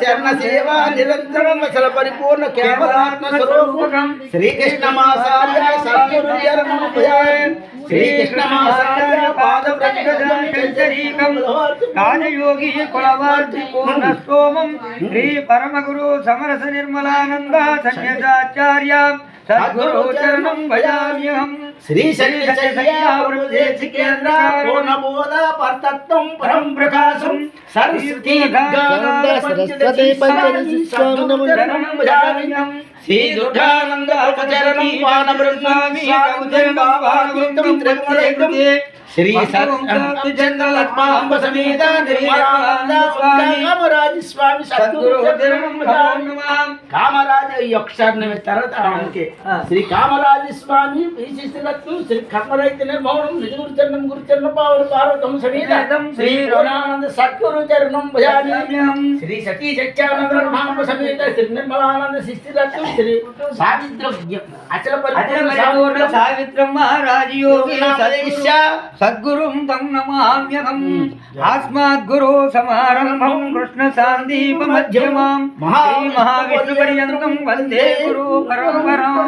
చరణ సేవ నిరంతరం అసల పరిపూర్ణ కేవలాత్మ స్వరూపం శ్రీకృష్ణ కులవార్తి పూర్ణ స్తోమం శ్రీ పరమగురు సమరస నిర్మలానంద సన్యసాచార్య సద్గురు చరణం భజామ్యహం శ్రీ శైలేంద్ర పూర్ణబోధ పరతత్వం పరం ప్రకాశం. సరస్వతి సరస్వతి పంచదశి స్వామి నమో శరణం శ్రీ దుర్గానంద ఉపచరణం వాన బ్రహ్మామి శ్రీ సత్యంగ సమేత నిర్మలానంద కామరాజ స్వామి సద్గురు చరణం భజామి. కామరాజ ఈ ఒక్కసారి నేను తర్వాత ఆయనకి శ్రీ కామరాజ స్వామి విశిష్టరత్నం శ్రీ కర్మరైత నిర్మౌనం నిజ గురుచరణం గురుచరణ పావన పార్వతం సమేత శ్రీ గుణానంద సద్గురు చరణం భజామి శ్రీ సతీ సత్యానంద బ్రహ్మాంబ సమేత శ్రీ నిర్మలానంద శిష్టిరత్నం శ్రీ సావిత్ర అచల పరిపూర్ణ సావిత్రం మహారాజయోగి సావిత్ర సద్గురుం తం నమామ్యహం ఆస్మాద్గురు సమారంభం కృష్ణ సాందీప మధ్యమాం. శ్రీ మహావిష్ణు పర్యంతం వందే గురు పరంపరాం.